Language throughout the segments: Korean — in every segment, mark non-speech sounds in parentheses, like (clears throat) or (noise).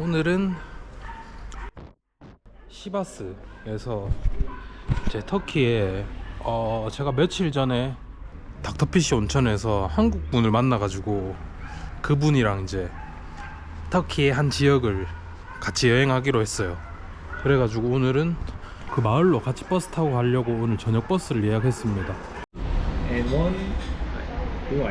오늘은 시바스에서 제 터키에 어 제가 며칠 전에 닥터피쉬 온천에서 한국 분을 만나가지고 그분이랑 이제 터키의 한 지역을 같이 여행하기로 했어요. 그래가지고 오늘은 그 마을로 같이 버스 타고 가려고 오늘 저녁 버스를 예약했습니다. and one 이거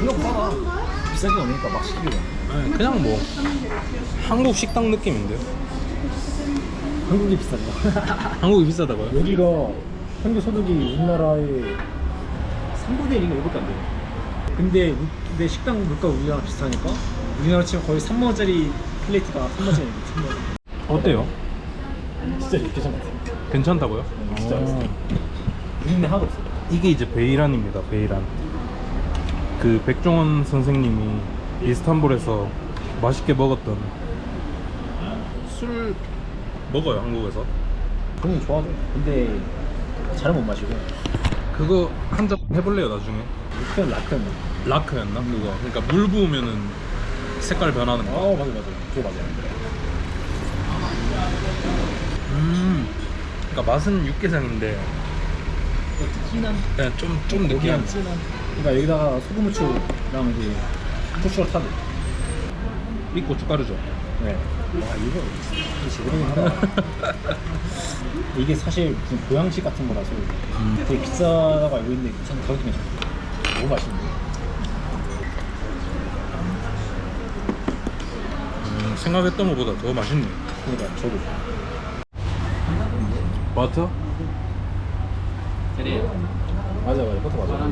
생각보다 비싸지 않으니까 막 시키고 아니, 그냥 뭐 한국 식당 느낌인데요. 한국이 비싸다 (laughs) 한국이 비싸다고요? 여기가 현재 소득이 우리나라의 3분의 1인가 이밖에 안 돼요 근데, 우- 근데 식당 물가 우리나라 비슷하니까 우리나라 치면 거의 3만원짜리 플레이트가 3만원짜리 3만원 어때요? 진짜 괜찮았어 괜찮다고요? 진짜 어. 우리는 하나도 없어 이게 이제 베이란입니다. 베이란. 그 백종원 선생님이 이스탄불에서 맛있게 먹었던 술 먹어요 한국에서. 그런 거 좋아하죠 근데 잘은 못 마시고 그거 한 잔 해볼래요 나중에? 그냥 라떼는 라크였나 그거? 그러니까 물 부으면은 색깔 변하는 아 거. 맞아 맞아 그거 맞아요 음. 그러니까 맛은 육개장인데 진한 그냥 좀 좀 느끼한. 고기한 진한 그러니까 여기다가 소금 후추랑 이제 후추가 타도 이 고춧가루죠. 네. 와 이거 이거 제대로 하다 이게 사실 무슨 보양식 같은 거라서 되게 비싸다고 알고 있는데 참 가격이 괜찮아 너무 맛있는데 음, 생각했던 것보다 더 맛있네. 그러니까 저도 버터? 맞아 맞아 그것도 맞아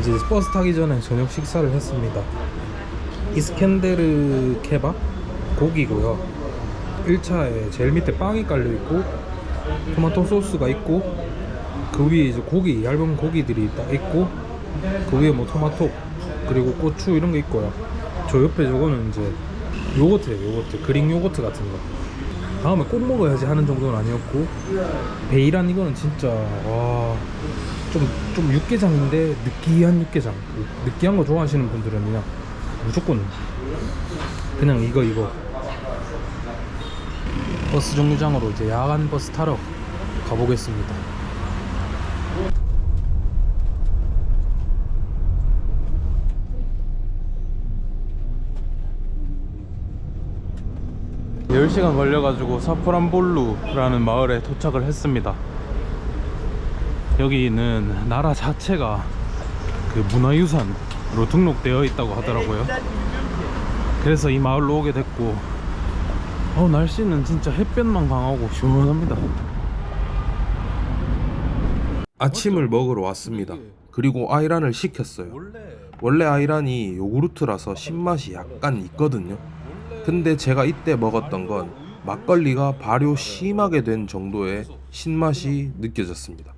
이제 버스 타기 전에 저녁 식사를 했습니다. 이스켄데르 케밥 고기고요. 1차에 제일 밑에 빵이 깔려 있고 토마토 소스가 있고 그 위에 이제 고기 얇은 고기들이 딱 있고 그 위에 뭐 토마토 그리고 고추 이런 게 있고요. 저 옆에 저거는 이제 요거트예요. 요거트 그릭 요거트 같은 거. 다음에 꼭 먹어야지 하는 정도는 아니었고 베이란 이거는 진짜 와. 좀, 좀 육개장인데 느끼한 육개장 그 느끼한 거 좋아하시는 분들은 그냥 무조건 그냥 이거 이거 버스 정류장으로 이제 야간 버스 타러 가보겠습니다 (10시간) 걸려가지고 사프란볼루라는 마을에 도착을 했습니다 여기는 나라 자체가 그 문화유산으로 등록되어 있다고 하더라고요. 그래서 이 마을로 오게 됐고, 어, 날씨는 진짜 햇볕만 강하고 시원합니다. 아침을 먹으러 왔습니다. 그리고 아이란을 시켰어요. 원래 아이란이 요구르트라서 신맛이 약간 있거든요. 근데 제가 이때 먹었던 건 막걸리가 발효 심하게 된 정도의 신맛이 느껴졌습니다.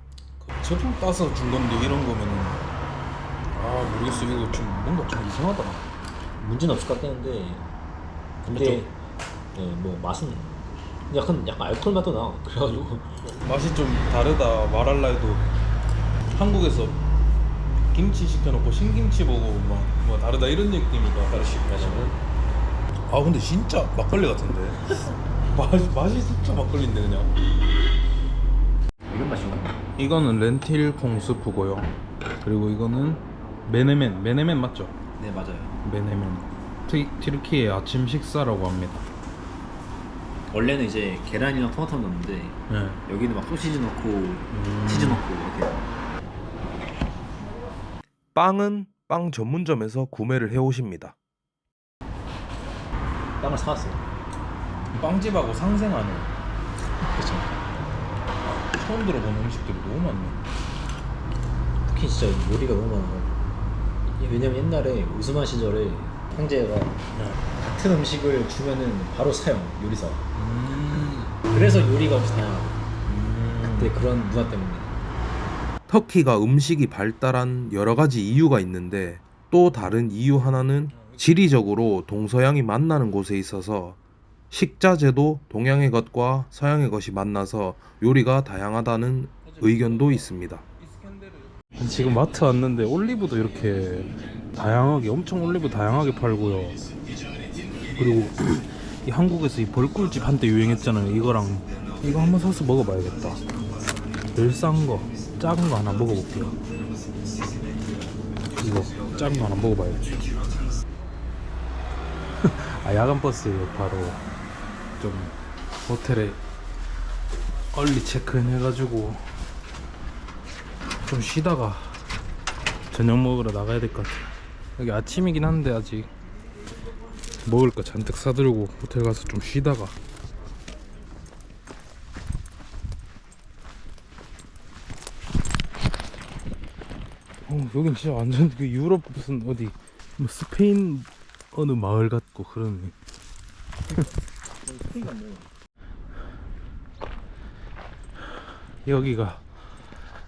제품 따서 준 건데 이런 거면은 아 모르겠어. 이거 좀 뭔가 좀 이상하다. 문제는 없을 것 같긴 한데. 근데 그쵸? 네, 뭐 맛은 약간 약간 알코올 맛도 나 (laughs) 그래가지고. 맛이 좀 다르다. 말할라 해도. 한국에서 김치 시켜놓고 신김치 보고 막 뭐 다르다. 이런 느낌이다 다르시 아 근데 진짜 막걸리 같은데. (laughs) 맛, 맛이 진짜 막걸리인데 그냥. 이런 맛인가? 이거는 렌틸 콩스프고요. 그리고 이거는 메네멘. 메네멘 맞죠? 네 맞아요. 메네멘. 티, 튀르키의 아침 식사라고 합니다. 원래는 이제 계란이랑 토마토 넣는데 네. 여기는 막 소시지 넣고 치즈 넣고 이렇게. 빵은 빵 전문점에서 구매를 해오십니다. 빵을 사왔어요. 빵집하고 상생하네 그렇죠 처음 들어보는 음식들이 너무 많네. 특히 진짜 요리가 너무 많아요 왜냐면 옛날에 우스만 시절에 형제가 같은 음식을 주면은 바로 사용 요리사. 음, 그래서 요리가 없이 다양하고 음. 근데 그런 문화 때문에. 터키가 음식이 발달한 여러 가지 이유가 있는데 또 다른 이유 하나는 지리적으로 동서양이 만나는 곳에 있어서 식자재도 동양의 것과 서양의 것이 만나서 요리가 다양하다는 의견도 있습니다. 지금 마트 왔는데 올리브도 이렇게 다양하게 엄청 올리브 다양하게 팔고요. 그리고 (clears throat) 이 한국에서 이 벌꿀집 한때 유행했잖아요. 이거랑 이거 한번 사서 먹어봐야겠다. 제일 싼 거, 작은 거 하나 먹어볼게요. 이거 작은 거 하나 먹어봐야지. 아 야간 버스예요. 바로 좀 호텔에 얼리 체크인 해가지고 좀 쉬다가 저녁 먹으러 나가야 될 것 같아요. 여기 아침이긴 한데 아직 먹을 거 잔뜩 사들고 호텔 가서 좀 쉬다가 어, 여긴 진짜 완전 그 유럽 무슨 어디 뭐 스페인 어느 마을 같고 그런 (laughs) 여기가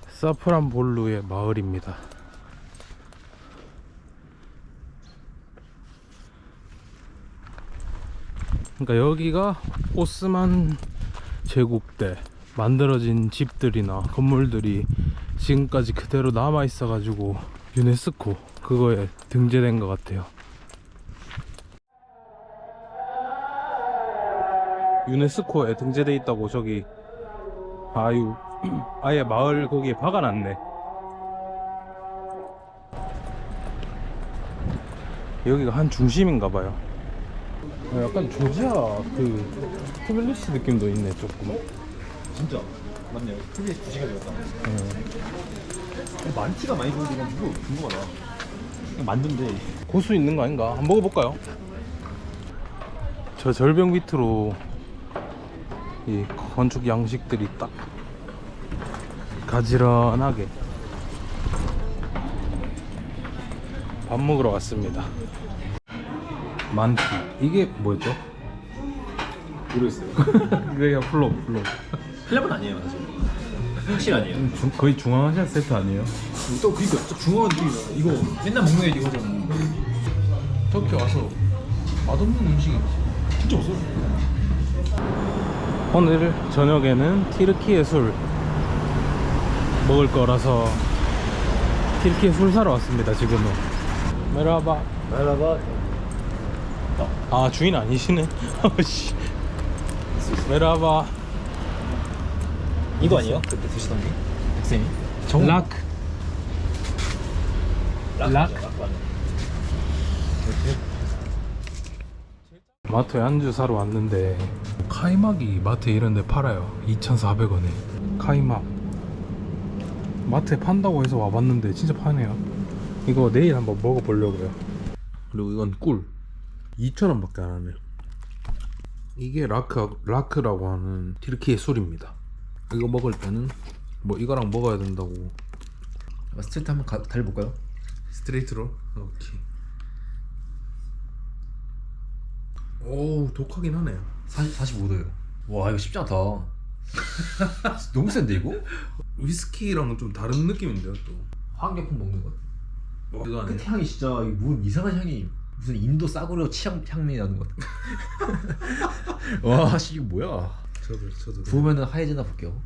사프란 볼루의 마을입니다. 그러니까 여기가 오스만 제국 때 만들어진 집들이나 건물들이 지금까지 그대로 남아 있어 가지고 유네스코 그거에 등재된 것 같아요. 유네스코에 등재돼 있다고 저기 아유 (clears throat) 아예 마을 거기에 박아놨네. 여기가 한 중심인가 봐요. 어, 약간 조지아 그 트빌리시 느낌도 있네 조금. 진짜 맞네요. 크게 주시가 되었다. 어. 만티가 많이 보이는 건 누구 궁금하다. 만두인데 고수 있는 거 아닌가? 한번 먹어볼까요? 저 절벽 밑으로 이 건축 양식들이 딱 가지런하게 밥 먹으러 왔습니다. 만티 이게 뭐였죠? 모르겠어요. 이게 플로 플로 플랩은 아니에요 사실. 확실 아니에요. 중- 거의 중앙아시아 세트 아니에요? 또 그니까 또 중요한 느낌이다. 이거 맨날 먹는 애 이거잖아. 터키 와서 맛없는 음식이 진짜 없어요. 오늘 저녁에는 티르키의 술 먹을 거라서 티르키의 술 사러 왔습니다 지금은 메라바 말라봐. 아 주인 아니시네 (laughs) 씨. 메라바 이거 아니에요? 그때 드시던 게? 백쌤이? 라크 락? 락. 마트에 안주 사러 왔는데 카이막이 마트에 이런 데 팔아요. 2,400원에. 카이막. 마트에 판다고 해서 와봤는데 진짜 파네요. 이거 내일 한번 먹어보려고요. 그리고 이건 꿀. 2,000원 밖에 안 하네요. 이게 라크, 라크라고 하는 티르키의 술입니다. 이거 먹을 때는 뭐 이거랑 먹어야 된다고. 스트레이트 한번 가, 달려볼까요? 스트레이트로? 오케이. 오 독하긴 하네요. 40, 45도예요. 와 이거 쉽지 않다. (laughs) 너무 센데 이거? 위스키랑은 좀 다른 느낌인데요 또 화학약품 먹는 것. 뭐, 그거 끝 향이 진짜 이뭔 이상한 향이 무슨 인도 싸구려 치약 향이 나는 것 같아. (laughs) 와, 씨 이거 뭐야? 저도 저도 부으면은 하얘지나 볼게요.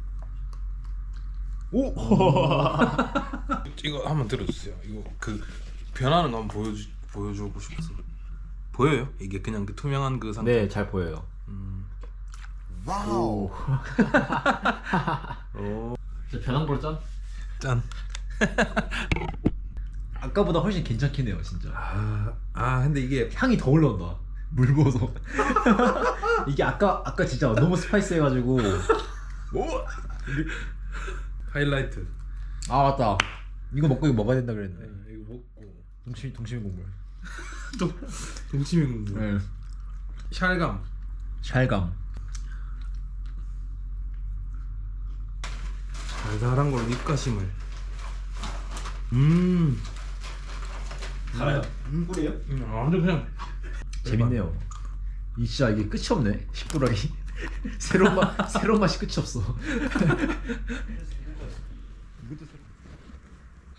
오, (laughs) 이거 한번 들어주세요 이거 그 변하는 거 한번 보여주, 보여주고 싶어서 보여요? 이게 그냥 그 투명한 그 상태 네, 잘 보여요. 음. 와우. 오. (laughs) 진짜 걸 짠? 짠 (laughs) 아까보다 훨씬 괜찮긴 해요, 진짜. 아, 아 근데 이게 향이 더 올라온다. 물 부어서. (laughs) 이게 아까 아까 진짜 너무 스파이스해가지고. 오. 하이라이트 아 맞다. 이거 먹고 이거 먹어야 된다 그랬는데. 네, 이거 먹고 동치미 동치미 국물. 좀 동치미 국물 네. 샬감 샬감. 달달한 걸로 입가심을 음, 달아요. 꿀이에요? 음 아, 완전 그냥 재밌네요. 이 진짜 이게 끝이 없네. 식도락이. (laughs) 새로운 맛 새로운 맛이 끝이 없어. (laughs)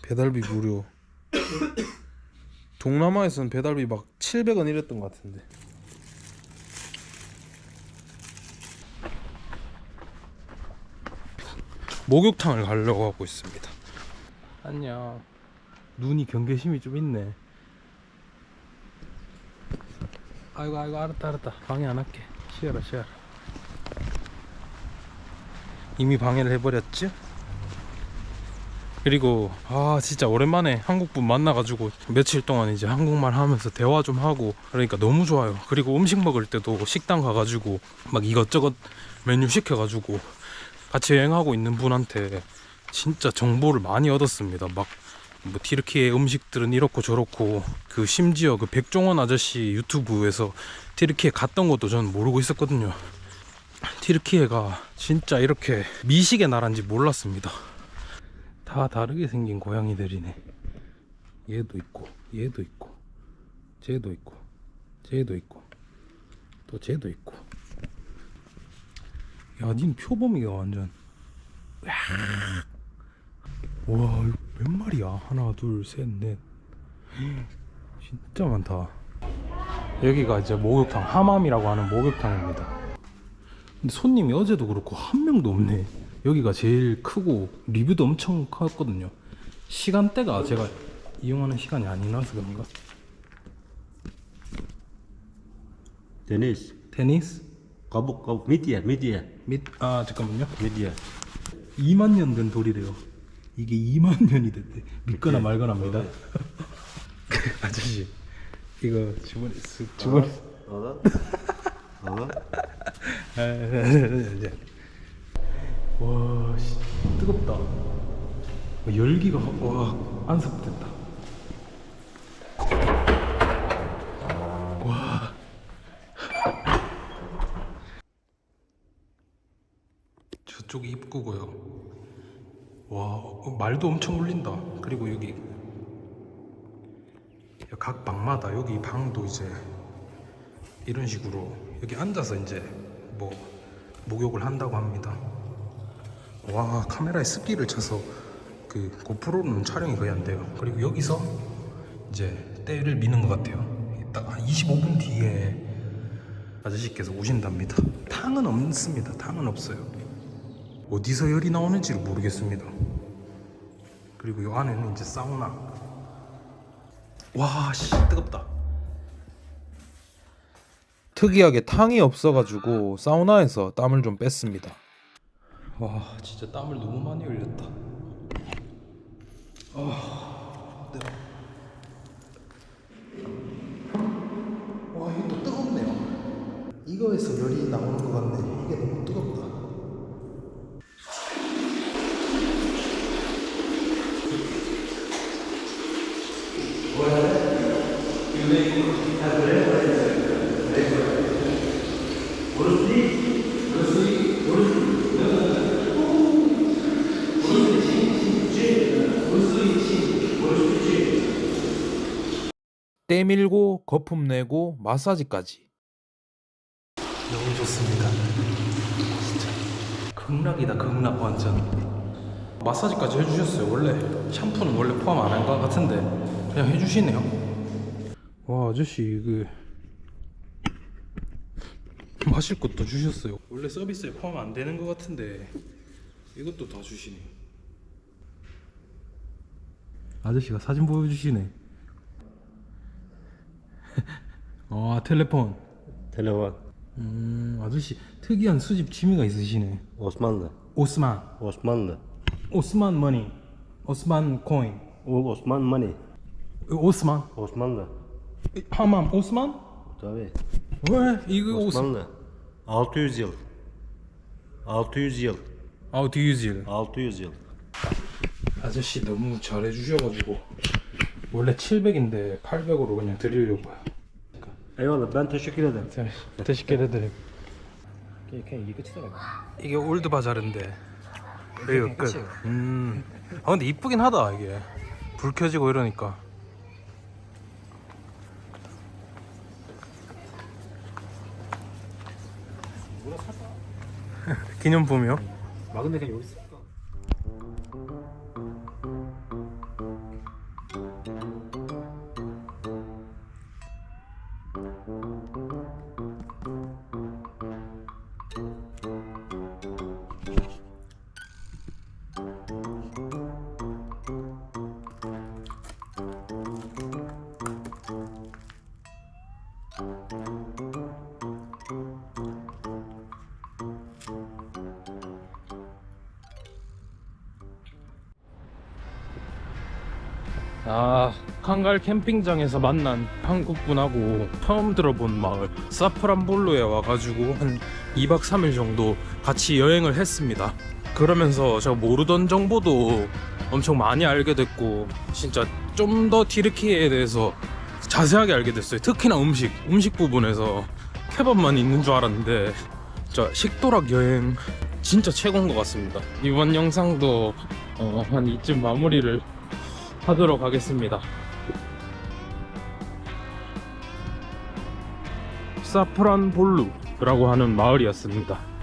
배달비 무료 동남아에서는 배달비 막 700원 이랬던 것 같은데 목욕탕을 가려고 하고 있습니다. 안녕. 눈이 경계심이 좀 있네. 아이고 아이고 알았다 알았다. 방해 안 할게. 쉬어라 쉬어라. 이미 방해를 해버렸지? 그리고 아 진짜 오랜만에 한국분 만나가지고 며칠 동안 이제 한국말 하면서 대화 좀 하고 그러니까 너무 좋아요. 그리고 음식 먹을 때도 식당 가가지고 막 이것저것 메뉴 시켜가지고 같이 여행하고 있는 분한테 진짜 정보를 많이 얻었습니다 막 뭐 티르키의 음식들은 이렇고 저렇고 그 심지어 그 백종원 아저씨 유튜브에서 티르키에 갔던 것도 저는 모르고 있었거든요 티르키예가 진짜 이렇게 미식의 나라인지 몰랐습니다 다 다르게 생긴 고양이들이네. 얘도 있고, 얘도 있고, 쟤도 있고, 쟤도 있고, 또 쟤도 있고. 야, 닌 표범이가 완전. 으악. 와, 이거 몇 마리야? 하나, 둘, 셋, 넷. (gasps) 진짜 많다. 여기가 이제 목욕탕, 하맘이라고 하는 목욕탕입니다. 근데 손님이 어제도 그렇고 한 명도 없네. 여기가 제일 크고 리뷰도 엄청 컸거든요. 시간대가 제가 이용하는 시간이 아니라서 그런가? Tenis. 테니스? Kabuk, kabuk. Media, media. 및, 아, 잠깐만요. Media. 2만 년 된 돌이래요. 이게 2만 (laughs) 년이 됐대. 믿거나 말거나입니다. (laughs) 그 아저씨, 이거 주머니 쓱, 주머니. Ada. Ada. 아, 이제. 와, 씨, 뜨겁다. 와, 열기가 와 안섭됐다. 와. 저쪽이 입구고요. 와, 어, 말도 엄청 울린다. 그리고 여기 각 방마다 여기 방도 이제 이런 식으로 여기 앉아서 이제 뭐 목욕을 한다고 합니다. 와 카메라에 습기를 차서 그 고프로는 촬영이 거의 안 돼요. 그리고 여기서 이제 때를 미는 것 같아요. 딱한 25분 뒤에 아저씨께서 오신답니다. 탕은 없습니다. 탕은 없어요. 어디서 열이 나오는지를 모르겠습니다. 그리고 이 안에는 이제 사우나. 와, 씨, 뜨겁다. 특이하게 탕이 없어가지고 사우나에서 땀을 좀 뺐습니다. 와 진짜 땀을 너무 많이 흘렸다 아 뜨거 와 이거 또 뜨겁네요 이거에서 열이 나오는 것 같네 이게 너무 뜨겁다 때 밀고 거품 내고 마사지까지. 너무 좋습니다. 진짜. 극락이다 극락 완전. 마사지까지 해주셨어요 원래. 샴푸는 원래 포함 안 한 것 같은데 그냥 해주시네요 와 아저씨 그 마실 것도 주셨어요 원래 서비스에 포함 안 되는 것 같은데 이것도 다 주시네 아저씨가 사진 보여주시네 (laughs) 아 텔레폰 Telefon. 음 아저씨 특이한 수집 취미가 있으시네 Osmanlı. 오스만 Osmanlı. 오스만 머니 오스만 코인 money. 오스만. 하맘 오스만? Tabii. 왜 이거 오스 Osmanlı. 600 yıl. 600 yıl. 아우 디유질 600 yıl. 아저씨 너무 잘해 주셔가지고 원래 700인데 800으로 그냥 드리려고요 Eyvallah ben teşekkür ederim. 자, 대식게 해드림 그냥, 그냥 이게 끝이더라고. 이게 올드 바자르인데 여기가 끝. 음. 아 근데 이쁘긴 하다 이게 불 켜지고 이러니까 기념품이요? 아 근데 그냥 여기 있어. 아, 칸갈 캠핑장에서 만난 한국분하고 처음 들어본 마을 사프란볼로에 와가지고 한 2박 3일 정도 같이 여행을 했습니다. 그러면서 제가 모르던 정보도 엄청 많이 알게 됐고 진짜 좀더 티르키에 대해서 자세하게 알게 됐어요. 특히나 음식, 음식 부분에서 케밥만 있는 줄 알았는데 진짜 식도락 여행 진짜 최고인 것 같습니다. 이번 영상도 어, 한 이쯤 마무리를 하도록 하겠습니다. 사프란 볼루라고 하는 마을이었습니다.